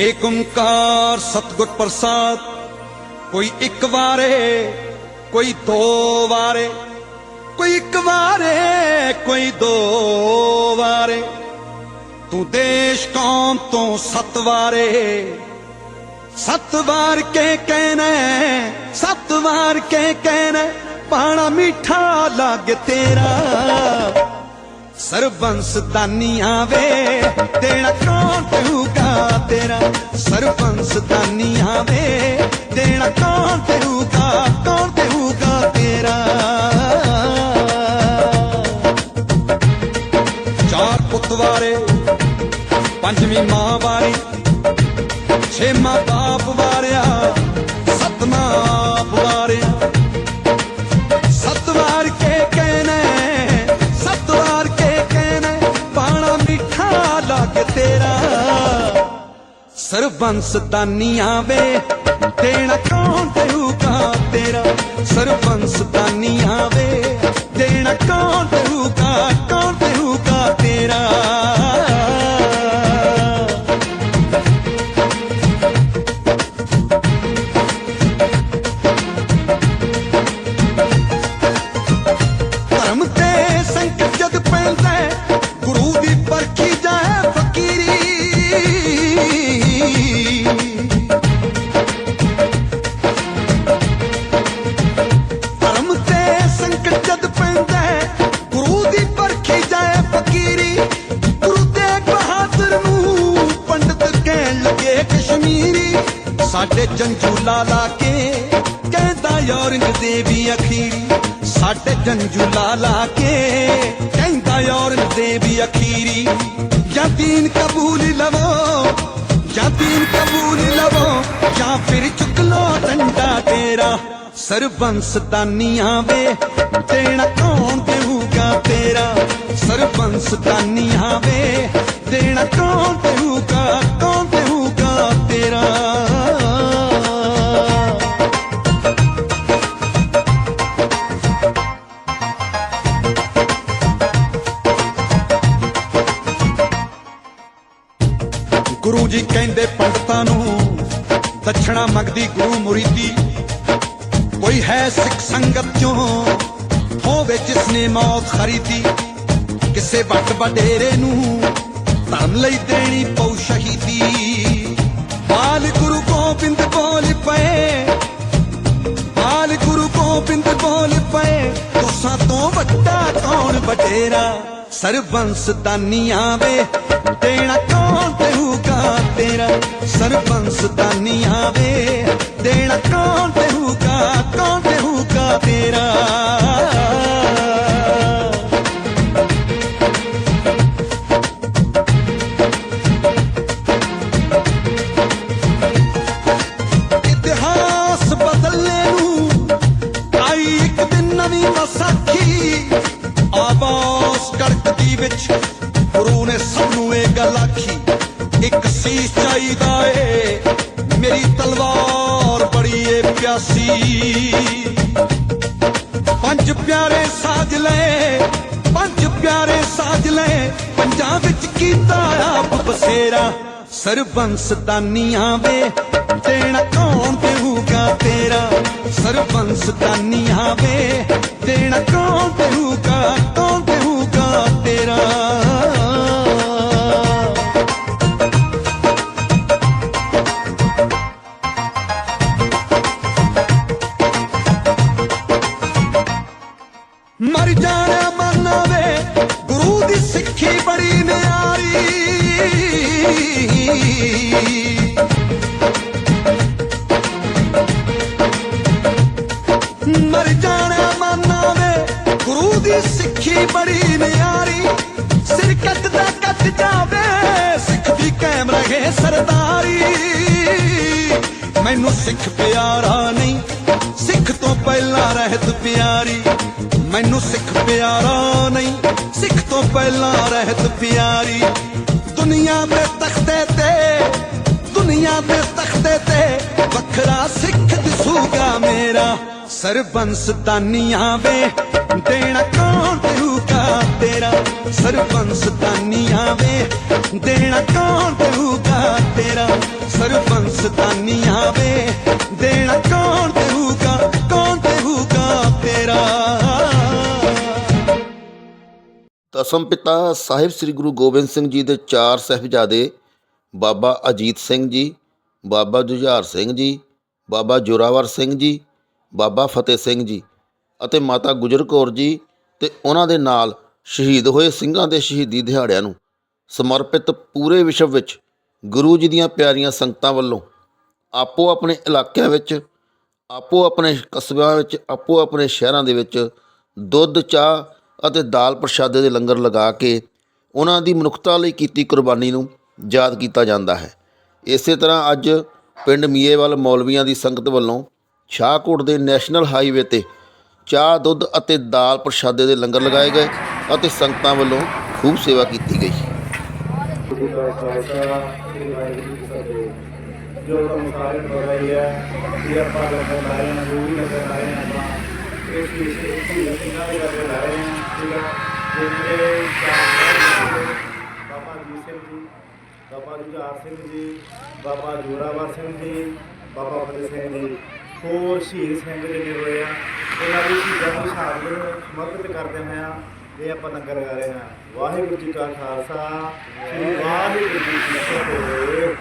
ਏਕ ਓੰਕਾਰ ਸਤਿਗੁਰ ਪ੍ਰਸਾਦ। ਕੋਈ ਇੱਕ ਵਾਰੇ, ਕੋਈ ਦੋ ਵਾਰੇ। ਕੋਈ ਇੱਕ ਵਾਰੇ, ਕੋਈ ਦੋ ਵਾਰੇ। ਤੂੰ ਦੇਸ਼ ਕੌਮ ਤੋਂ ਸਤ ਵਾਰੇ। ਸੱਤ ਵਾਰ ਕੇ ਕਹਿਣਾ ਸੱਤ ਵਾਰ ਕੇ ਕਹਿਣਾ ਪਾਣਾ ਮਿੱਠਾ ਲੱਗ ਤੇਰਾ। ਸਰਬੰਸ ਦਾਨੀਆਂ ਵੇ, ਦੇਣਾ ਕੌਣ ਦੇਊਗਾ ਤੇਰਾ? ਸਰਬੰਸ ਦਾਨੀਆਂ ਵੇ, ਦੇਣਾ ਕੌਣ ਦੇਊਗਾ ਕੌਣ ਦੇਊਗਾ ਤੇਰਾ? ਚਾਰ ਪੁੱਤ ਵਾਰੇ, ਪੰਜਵੀਂ ਮਾਂ ਵਾਰੀ, ਛੇਵਾਂ ਬਾਪ ਵਾਰਿਆ ਸਤਵਾਂ ਸਰਬੰਸ ਦਾਨੀਆਂ ਵੇ, ਦੇਣਾ ਕੌਣ ਦੇਊਗਾ ਤੇਰਾ? ਸਰਬੰਸ ਦਾਨੀਆਂ ਵੇ, ਦੇਣਾ ਕੌਣ ਦੇਊਗਾ ਕੌਣ ਦੇਊਗਾ ਤੇਰਾ? ਕਸ਼ਮੀਰੀ, ਸਾਡੇ ਜੰਜੂਲਾ ਲਾ ਕੇ ਕਹਿੰਦਾ ਔਰੰਗਜ਼ੇਬੀ ਅਖੀਰੀ। ਸਾਡੇ ਜੰਜੂਲਾ ਲਾ ਕੇ ਕਹਿੰਦਾ ਔਰੰਗਜ਼ੇਬੀ ਅਖੀਰੀ। ਜਾਂ ਦੀਨ ਕਬੂਲ ਲਵੋ, ਜਾਂ ਦੀਨ ਕਬੂਲ ਲਵੋ, ਜਾਂ ਫਿਰ ਚੁੱਕ ਲੋ ਡੰਡਾ ਤੇਰਾ। ਸਰਬੰਸ ਦਾਨੀਆਂ ਵੇ, ਦੇਣਾ ਕੌਣ ਦੇਊਗਾ ਤੇਰਾ? ਸਰਬੰਸ ਦਾਨੀਆਂ ਗੁਰੂ ਜੀ ਕਹਿੰਦੇ ਪੰਡਤਾਂ ਨੂੰ, ਦਛਣਾ ਮੰਗਦੀ ਗੁਰੂ ਮੁਰੀਦੀ ਕੋਈ ਹੈ ਸਿੱਖ ਸੰਗਤ ਚੋਂ, ਹੋਵੇ ਜਿਸਨੇ ਮੌਤ ਖਰੀਦੀ। ਕਿਸੇ ਵੱਟ ਵਡੇਰੇ ਨੂੰ ਧਰਮ ਲਈ ਦੇਣੀ ਪਉ ਸ਼ਹੀਦੀ। ਬਾਲ ਗੁਰੂ ਗੋਬਿੰਦ ਬੋਲ ਪਏ, ਬਾਲ ਗੁਰੂ ਗੋਬਿੰਦ ਬੋਲ ਪਏ। ਤੁਸਾਂ ਤੋਂ ਵੱਡਾ ਕੌਣ ਵਡੇਰਾ? ਸਰਬੰਸ ਦਾਨੀਆਂ ਵੇ ਦੇਣਾ ਕੌਣ ਦੇਊਗਾ ਤੇਰਾ ਸਰਬੰਸ ਦਾਨੀਆਂ ਆਵਾਜ਼ ਕੜਕਦੀ ਵਿੱਚ ਗੁਰੂ ਨੇ ਸਭ ਨੂੰ ਇਹ ਗੱਲ ਆਖੀ, ਇੱਕ ਸੀਸ ਚਾਹੀਦਾ ਏ, ਮੇਰੀ ਤਲਵਾਰ ਬੜੀ ਏ ਪਿਆਸੀ। ਪੰਜ ਪਿਆਰੇ ਸਾਜ ਲੈ, ਪੰਜ ਪਿਆਰੇ ਸਾਜ ਲੈ, ਪੰਜਾਂ ਵਿੱਚ ਕੀਤਾ ਆਪ ਬਸੇਰਾ ਸਰਬੰਸ ਦਾਨੀਆਂ ਵੇ, ਦੇਣਾ ਕੌਣ ਦੇਊਗਾ ਤੇਰਾ? ਸਰਬੰਸ ਦਾਨੀਆਂ ਵੇ, ਦੇਣਾ ਕੌਣ ਦੇਊਗਾ ਕੌਣ ਦੇਊਗਾ ਮਰ ਜਾਣਾ ਮੰਨਾ ਵੇ ਗੁਰੂ ਦੀ ਸਿੱਖੀ ਬੜੀ ਨਿਆਰੀ। ਸਿਰ ਕੱਟਦਾ ਕੱਟ ਜਾਵੇ, ਸਿੱਖ ਦੀ ਕਾਇਮ ਰਹੇ ਸਰਦਾਰੀ। ਮੈਨੂੰ ਸਿੱਖ ਪਿਆਰਾ ਨਹੀਂ, ਸਿੱਖ ਤੋਂ ਪਹਿਲਾਂ ਰਹਿਤ ਪਿਆਰੀ। ਮੈਨੂੰ ਸਿੱਖ ਪਿਆਰਾ ਨਹੀਂ, ਸਿੱਖ ਤੋਂ ਪਹਿਲਾਂ ਰਹਿਤ ਪਿਆਰੀ। ਦੁਨੀਆ ਦੇ ਤਖਤੇ ਦੁਨੀਆ ਦੇ ਤਖਤੇ ਤੇ ਵੱਖਰਾ ਸਿੱਖ ਦਿਸੂਗਾ ਮੇਰਾ। ਸਰਬੰਸ ਦਾਨੀਆਂ ਵੇ, ਦੇਣਾ ਕੌਣ ਦੇਊਗਾ ਤੇਰਾ? ਸਰਬੰਸ ਦਾਨੀਆਂ ਵੇ, ਦੇਣਾ ਕੌਣ ਦੇਊਗਾ ਤੇਰਾ? ਸਰਬੰਸ ਦਾਨੀਆਂ ਵੇ, ਦੇਣਾ ਕੌਣ ਦੇਊਗਾ ਕੌਣ ਦੇਊਗਾ ਤੇਰਾ? ਦਸਮ ਪਿਤਾ ਸਾਹਿਬ ਸ੍ਰੀ ਗੁਰੂ ਗੋਬਿੰਦ ਸਿੰਘ ਜੀ ਦੇ ਚਾਰ ਸਾਹਿਬਜ਼ਾਦੇ ਬਾਬਾ ਅਜੀਤ ਸਿੰਘ ਜੀ, ਬਾਬਾ ਜੁਝਾਰ ਸਿੰਘ ਜੀ, ਬਾਬਾ ਜੋਰਾਵਰ ਸਿੰਘ ਜੀ, ਬਾਬਾ ਫਤਿਹ ਸਿੰਘ ਜੀ ਅਤੇ ਮਾਤਾ ਗੁਜਰ ਕੌਰ ਜੀ ਤੇ ਉਹਨਾਂ ਦੇ ਨਾਲ ਸ਼ਹੀਦ ਹੋਏ ਸਿੰਘਾਂ ਦੇ ਸ਼ਹੀਦੀ ਦਿਹਾੜਿਆਂ ਨੂੰ ਸਮਰਪਿਤ ਪੂਰੇ ਵਿਸ਼ਵ ਵਿੱਚ ਗੁਰੂ ਜੀ ਦੀਆਂ ਪਿਆਰੀਆਂ ਸੰਗਤਾਂ ਵੱਲੋਂ ਆਪੋ ਆਪਣੇ ਇਲਾਕਿਆਂ ਵਿੱਚ, ਆਪੋ ਆਪਣੇ ਕਸਬਿਆਂ ਵਿੱਚ, ਆਪੋ ਆਪਣੇ ਸ਼ਹਿਰਾਂ ਦੇ ਵਿੱਚ ਦੁੱਧ, ਚਾਹ ਅਤੇ ਦਾਲ ਪ੍ਰਸ਼ਾਦੇ ਦੇ ਲੰਗਰ ਲਗਾ ਕੇ ਉਹਨਾਂ ਦੀ ਮਨੁੱਖਤਾ ਲਈ ਕੀਤੀ ਕੁਰਬਾਨੀ ਨੂੰ ਯਾਦ ਕੀਤਾ ਜਾਂਦਾ ਹੈ। ਇਸੇ ਤਰ੍ਹਾਂ ਅੱਜ ਪਿੰਡ ਮੀਏਵਾਲ ਮੌਲਵੀਆਂ ਦੀ ਸੰਗਤ ਵੱਲੋਂ ਸ਼ਾਹਕੋਟ ਦੇ ਨੈਸ਼ਨਲ ਹਾਈਵੇ ਤੇ ਚਾਹ, ਦੁੱਧ ਅਤੇ ਦਾਲ ਪ੍ਰਸ਼ਾਦੇ ਦੇ ਲੰਗਰ ਲਗਾਏ ਗਏ ਅਤੇ ਸੰਗਤਾਂ ਵੱਲੋਂ ਖੂਬ ਸੇਵਾ ਕੀਤੀ ਗਈ। ਜੋ ਤੁਹਾਨੂੰ ਸਾਰਿਆਂ ਨੂੰ ਹੈ ਕਿ ਆਪਾਂ ਲੰਗਰ ਲਾ ਰਹੇ ਹਾਂ ਜੋ ਵੀ ਲੰਗਰ ਰਹੇ ਹਾਂ ਆਪਾਂ ਇਸ ਵਿੱਚ ਇਸ ਵਿੱਚ ਇਹਨਾਂ ਦੇ ਲੰਗਰ ਲਾ ਰਹੇ ਹਾਂ, ਠੀਕ ਹੈ ਜਿਹੜੇ ਚਾਰ ਬਾਬਾ ਜੁਝਾਰ ਸਿੰਘ ਜੀ, ਬਾਬਾ ਜੋਰਾਵਰ ਸਿੰਘ ਜੀ, ਬਾਬਾ ਫਤਿਹ ਸਿੰਘ ਜੀ, ਹੋਰ ਸ਼ਹੀਦ ਸਿੰਘ ਜਿਹੜੇ ਹੋਏ ਆ ਉਹਨਾਂ ਦੀ ਸ਼ਹੀਦਾਂ ਨੂੰ ਸ਼ਹਾਦਤ ਨੂੰ ਸਮਰਪਿਤ ਕਰਦੇ ਹੋਇਆ ਇਹ ਆਪਾਂ ਲੰਗਰ ਲਗਾ ਰਹੇ ਹਾਂ ਵਾਹਿਗੁਰੂ ਜੀ ਕਾ ਖਾਲਸਾ ਵਾਹਿਗੁਰੂ ਜੀ ਕੀ ਫਤਿਹ।